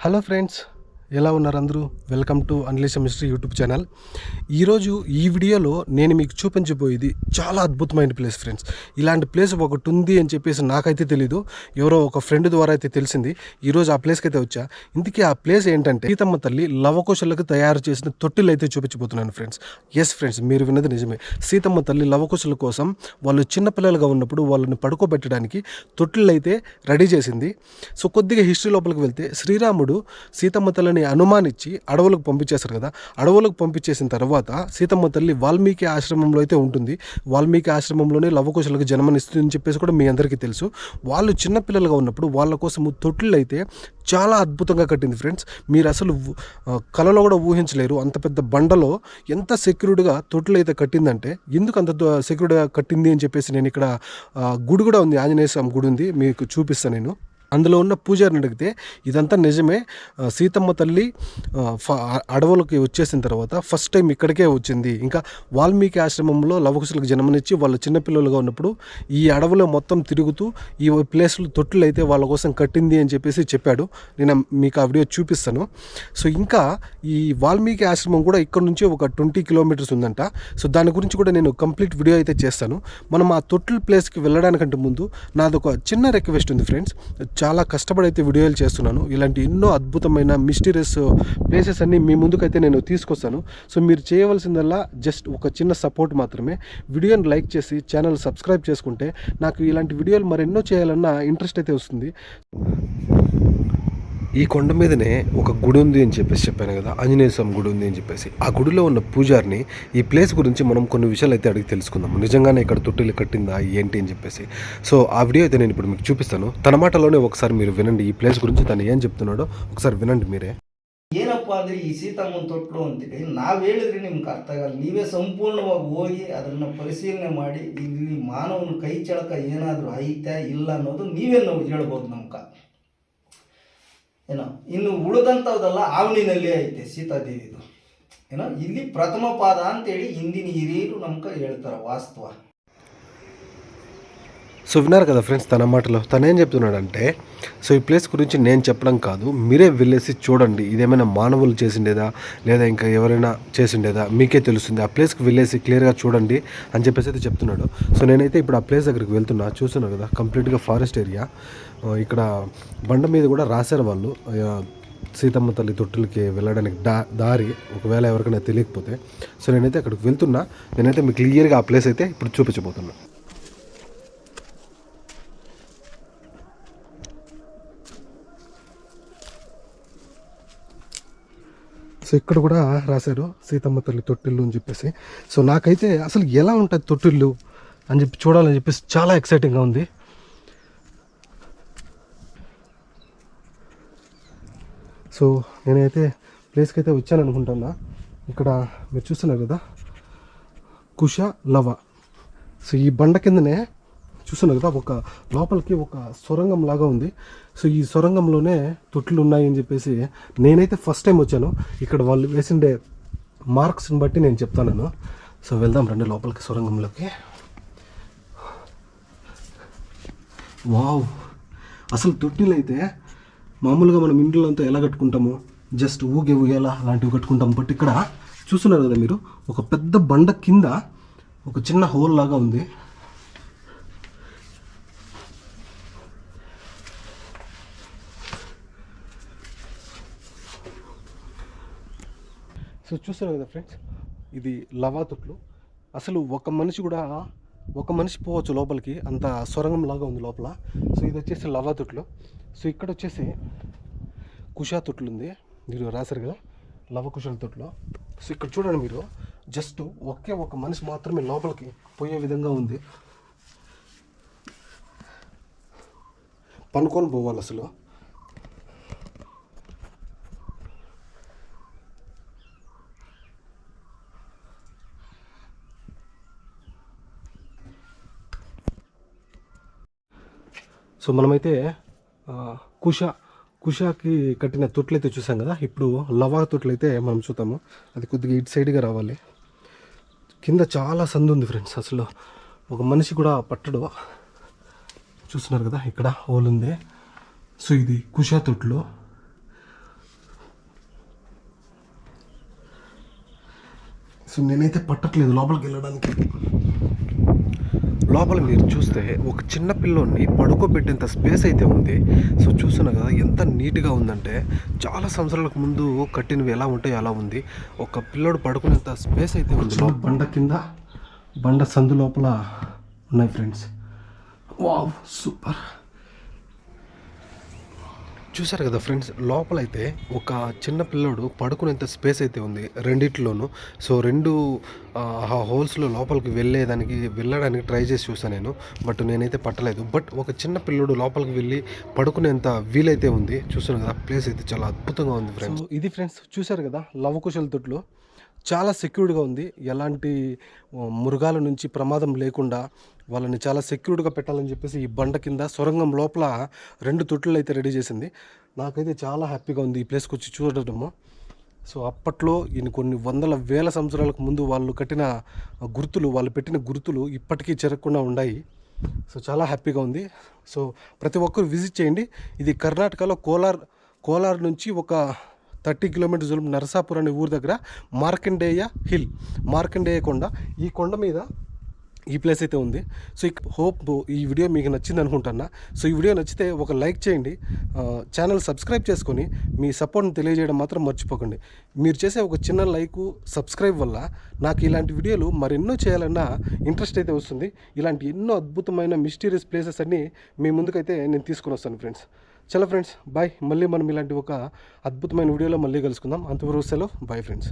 Hello friends ఎలా ఉన్నారు అందరూ? Welcome to unleash mystery YouTube channel ఈరోజు ఈ వీడియోలో నేను మీకు చూపించబోయేది చాలా అద్భుతమైన ప్లేస్ ఫ్రెండ్స్ ఇలాంటి ప్లేస్ ఒకటి ఉంది అని చెప్పేసి నాకైతే తెలీదు. ఎవరో ఒక ఫ్రెండ్ ద్వారా అయితే తెలిసింది. ఈరోజు ఆ ప్లేస్కి అయితే వచ్చా. ఇందుకే ఆ ప్లేస్ ఏంటంటే సీతమ్మ తల్లి లవకుశలకు తయారు చేసిన తొట్టిలు అయితే చూపించబోతున్నాను ఫ్రెండ్స్ ఎస్ ఫ్రెండ్స్ మీరు విన్నది నిజమే. సీతమ్మ తల్లి లవకుశల కోసం వాళ్ళు చిన్నపిల్లలుగా ఉన్నప్పుడు వాళ్ళని పడుకోబెట్టడానికి తొట్టిళ్ళు అయితే రెడీ చేసింది. సో కొద్దిగా హిస్టరీ లోపలికి వెళ్తే శ్రీరాముడు సీతమ్మ తల్లిని అనుమానించి అడవులకు పంపించేశారు కదా. అడవులకు పంపించేసిన తర్వాత సీతమ్మ తల్లి వాల్మీకి ఆశ్రమంలో అయితే ఉంటుంది. వాల్మీకి ఆశ్రమంలోనే లవకుశలకు జన్మనిస్తుంది అని చెప్పేసి కూడా మీ అందరికీ తెలుసు. వాళ్ళు చిన్నపిల్లలుగా ఉన్నప్పుడు వాళ్ళ కోసం తొట్టిళ్ళు అయితే చాలా అద్భుతంగా కట్టింది ఫ్రెండ్స్. మీరు అసలు కలలో కూడా ఊహించలేరు. అంత పెద్ద బండలో ఎంత సెక్యూర్డ్గా తొట్టిలు అయితే కట్టిందంటే ఎందుకు అంత సెక్యూర్డ్గా కట్టింది అని చెప్పేసి నేను ఇక్కడ గుడి కూడా ఉంది. ఆంజనేయ స్వామి గుడి ఉంది. మీకు చూపిస్తాను నేను. అందులో ఉన్న పూజారిని అడిగితే ఇదంతా నిజమే. సీతమ్మ తల్లి ఫ- అడవులకి వచ్చేసిన తర్వాత ఫస్ట్ టైం ఇక్కడికే వచ్చింది. ఇంకా వాల్మీకి ఆశ్రమంలో లవకుశులకు జన్మనిచ్చి వాళ్ళ చిన్నపిల్లలుగా ఉన్నప్పుడు ఈ అడవిలో మొత్తం తిరుగుతూ ఈ ప్లేస్లో తొట్టులు అయితే వాళ్ళ కోసం కట్టింది అని చెప్పేసి చెప్పాడు. నేను మీకు ఆ వీడియో చూపిస్తాను. సో ఇంకా ఈ వాల్మీకి ఆశ్రమం కూడా ఇక్కడ నుంచి ఒక ట్వంటీ కిలోమీటర్స్ ఉందంట. సో దాని గురించి కూడా నేను కంప్లీట్ వీడియో అయితే చేస్తాను. మనం ఆ తొట్టుల ప్లేస్కి వెళ్ళడానికంటే ముందు నాదొక చిన్న రిక్వెస్ట్ ఉంది ఫ్రెండ్స్. చాలా కష్టపడి అయితే వీడియోలు చేస్తున్నాను. ఇలాంటి ఎన్నో అద్భుతమైన మిస్టీరియస్ ప్లేసెస్ అన్నీ మీ ముందుకైతే నేను తీసుకొస్తాను. సో మీరు చేయవలసిందల్లా జస్ట్ ఒక చిన్న సపోర్ట్ మాత్రమే. వీడియోని లైక్ చేసి ఛానల్ సబ్స్క్రైబ్ చేసుకుంటే నాకు ఇలాంటి వీడియోలు మరెన్నో చేయాలన్న ఇంట్రెస్ట్ అయితే వస్తుంది. ఈ కొండ మీదనే ఒక గుడి ఉంది అని చెప్పేసి చెప్పాను కదా ఆంజనేయ స్వామి గుడి ఉంది అని చెప్పేసి ఆ గుడిలో ఉన్న పూజారిని ఈ ప్లేస్ గురించి మనం కొన్ని విషయాలు అయితే అడిగి తెలుసుకుందాం నిజంగానే ఇక్కడ తొట్టిల్లు కట్టిందా ఏంటి అని చెప్పేసి సో ఆ వీడియో అయితే నేను ఇప్పుడు మీకు చూపిస్తాను తన మాటలోనే ఒకసారి మీరు వినండి ఈ ప్లేస్ గురించి తను ఏం చెప్తున్నాడో ఒకసారి వినండి మీరే ಏನಪ್ಪ ಅಂದ್ರೆ ಈ ಸೀತಮ್ಮನ ತೊಟ್ಲು ಅಂತೇಳಿ ನಾವು ಹೇಳಿದ್ರೆ ನಿಮ್ಗೆ ಅರ್ಥ ಆಗಲ್ಲ ನೀವೇ ಸಂಪೂರ್ಣವಾಗಿ ಹೋಗಿ ಅದನ್ನ ಪರಿಶೀಲನೆ ಮಾಡಿ ಇಲ್ಲಿ ಮಾನವನ ಕೈ ಚಳಕ ಏನಾದರೂ ಐತೆ ಇಲ್ಲ ಅನ್ನೋದು ನೀವೇ ನಾವು ಹೇಳ್ಬೋದು ನಮ್ಕ ಏನೋ, ಇನ್ನು ಉಳಿದಂಥದ್ದೆಲ್ಲ ಆವಣಿನಲ್ಲಿ ಐತೆ ಸೀತಾದೇವಿದು ಏನೋ, ಇಲ್ಲಿ ಪ್ರಥಮ ಪಾದ ಅಂತೇಳಿ ಹಿಂದಿನ ಹಿರಿಯರು ನಮ್ಗೆ ಹೇಳ್ತಾರೆ ವಾಸ್ತವ. సో విన్నారు కదా ఫ్రెండ్స్ తన మాటలో. తను ఏం చెప్తున్నాడంటే సో ఈ ప్లేస్ గురించి నేను చెప్పడం కాదు మీరే వెళ్ళేసి చూడండి ఇదేమైనా మానవులు చేసిండేదా లేదా ఇంకా ఎవరైనా చేసిండేదా మీకే తెలుస్తుంది. ఆ ప్లేస్కి వెళ్ళేసి క్లియర్గా చూడండి అని చెప్పేసి అయితే చెప్తున్నాడు. సో నేనైతే ఇప్పుడు ఆ ప్లేస్ దగ్గరికి వెళ్తున్నా. చూస్తున్నా కదా కంప్లీట్గా ఫారెస్ట్ ఏరియా. ఇక్కడ బండ మీద కూడా రాశారు వాళ్ళు. సీతమ్మ తల్లి తొట్టులకి వెళ్ళడానికి దా దారి ఒకవేళ ఎవరికైనా తెలియకపోతే. సో నేనైతే అక్కడికి వెళ్తున్నా. నేనైతే మీకు క్లియర్గా ఆ ప్లేస్ అయితే ఇప్పుడు చూపించబోతున్నా. సో ఇక్కడ కూడా రాశారు సీతమ్మ తల్లి తొట్టిల్లు అని చెప్పేసి. సో నాకైతే అసలు ఎలా ఉంటుంది తొట్టిల్లు అని చెప్పి చూడాలని చెప్పేసి చాలా ఎక్సైటింగ్గా ఉంది. సో నేనైతే ప్లేస్కి అయితే వచ్చాను అనుకుంటున్నా ఇక్కడ మీరు చూస్తున్నారు కదా కుష లవ. సో ఈ బండ కిందనే చూస్తున్నారు కదా ఒక లోపలికి ఒక సొరంగం లాగా ఉంది. సో ఈ సొరంగంలోనే తొట్లు ఉన్నాయని చెప్పేసి నేనైతే ఫస్ట్ టైం వచ్చాను. ఇక్కడ వాళ్ళు వేసిండే మార్క్స్ని బట్టి నేను చెప్తాను సో వెళ్దాం రండి లోపలికి సొరంగంలోకి. వావ్! అసలు తొట్టిలు అయితే మామూలుగా మనం ఇంట్లో అంతా ఎలా కట్టుకుంటాము? జస్ట్ ఊగే ఊగేలా అలాంటివి కట్టుకుంటాం బట్ ఇక్కడ చూస్తున్నారు కదా మీరు? ఒక పెద్ద బండ కింద ఒక చిన్న హోల్ లాగా ఉంది. సో చూస్తున్నారు కదా ఫ్రెండ్స్ ఇది లవాతుట్లు అసలు ఒక మనిషి కూడా ఒక మనిషి పోవచ్చు లోపలికి అంత సొరంగం లాగా ఉంది లోపల. సో ఇది వచ్చేసి లవాతుట్లు సో ఇక్కడ వచ్చేసి కుషా తొట్లు ఉంది. మీరు రాశారు కదా లవ కుషల తొట్లు. సో ఇక్కడ చూడండి మీరు జస్ట్ ఒకే ఒక మనిషి మాత్రమే లోపలికి పోయే విధంగా ఉంది. పనుకొని పోవాలి అసలు. సో మనమైతే కుష కుషాకి కట్టిన తొట్లయితే చూసాం కదా? ఇప్పుడు లవా తొట్లయితే మనం చూద్దాము. అది కొద్దిగా ఇటు సైడ్గా రావాలి. కింద చాలా సందు ఉంది ఫ్రెండ్స్. అసలు ఒక మనిషి కూడా పట్టడు. చూస్తున్నారు కదా? ఇక్కడ హోల్ ఉంది. సో ఇది కుషా తొట్లు. సో నేనైతే పట్టట్లేదు లోపలికి వెళ్ళడానికి. లోపల మీరు చూస్తే ఒక చిన్న పిల్లోని పడుకోబెట్టేంత స్పేస్ అయితే ఉంది. సో చూస్తున్నా కదా ఎంత నీట్గా ఉందంటే చాలా సంవత్సరాలకు ముందు కట్టినవి ఎలా ఉంటాయో అలా ఉంది. ఒక పిల్లోడు పడుకునేంత స్పేస్ అయితే ఉంది. బండ కింద బండ సందు లోపల ఉన్నాయి ఫ్రెండ్స్. Wow super. చూసారు కదా ఫ్రెండ్స్ లోపలైతే ఒక చిన్న పిల్లోడు పడుకునేంత స్పేస్ అయితే ఉంది రెండిట్లోనూ. సో రెండు ఆ హోల్స్లో లోపలికి వెళ్ళేదానికి వెళ్ళడానికి ట్రై చేసి చూసాను నేను బట్ నేనైతే పట్టలేదు. బట్ ఒక చిన్న పిల్లోడు లోపలికి వెళ్ళి పడుకునేంత వీలైతే ఉంది. చూసాను కదా ప్లేస్ అయితే చాలా అద్భుతంగా ఉంది ఫ్రెండ్స్. ఇది ఫ్రెండ్స్ చూసారు కదా లవకుశల తొట్లు. చాలా సెక్యూర్డ్గా ఉంది. ఎలాంటి మృగాల నుంచి ప్రమాదం లేకుండా వాళ్ళని చాలా సెక్యూర్డ్గా పెట్టాలని చెప్పేసి ఈ బండ కింద సొరంగం లోపల రెండు తొట్లు అయితే రెడీ చేసింది. నాకైతే చాలా హ్యాపీగా ఉంది ఈ ప్లేస్కి వచ్చి చూడటము సో అప్పట్లో ఈయన కొన్ని వందల వేల సంవత్సరాలకు ముందు వాళ్ళు కట్టిన గుర్తులు వాళ్ళు పెట్టిన గుర్తులు ఇప్పటికీ చెరగకుండా ఉన్నాయి. సో చాలా హ్యాపీగా ఉంది. సో ప్రతి ఒక్కరు విజిట్ చేయండి. ఇది కర్ణాటకలో కోలార్ కోలార్ నుంచి ఒక థర్టీ కిలోమీటర్స్ దూరం నరసాపూర్ అనే ఊరు దగ్గర మార్కండేయ హిల్ మార్కండేయ కొండ. ఈ కొండ మీద ఈ ప్లేస్ అయితే ఉంది. సో హోప్ ఈ వీడియో మీకు నచ్చింది అనుకుంటున్నా. సో ఈ వీడియో నచ్చితే ఒక లైక్ చేయండి. ఛానల్ సబ్స్క్రైబ్ చేసుకొని మీ సపోర్ట్ని తెలియజేయడం మాత్రం మర్చిపోకండి. మీరు చేసే ఒక చిన్న లైక్ సబ్స్క్రైబ్ వల్ల నాకు ఇలాంటి వీడియోలు మరెన్నో చేయాలన్న ఇంట్రెస్ట్ అయితే వస్తుంది. ఇలాంటి ఎన్నో అద్భుతమైన మిస్టీరియస్ ప్లేసెస్ అన్నీ మీ ముందుకైతే నేను తీసుకొని వస్తాను ఫ్రెండ్స్. చలో ఫ్రెండ్స్ బాయ్. మళ్ళీ మనం ఇలాంటి ఒక అద్భుతమైన వీడియోలో మళ్ళీ కలుసుకుందాం. అంతవరకు సెలవు. Bye friends.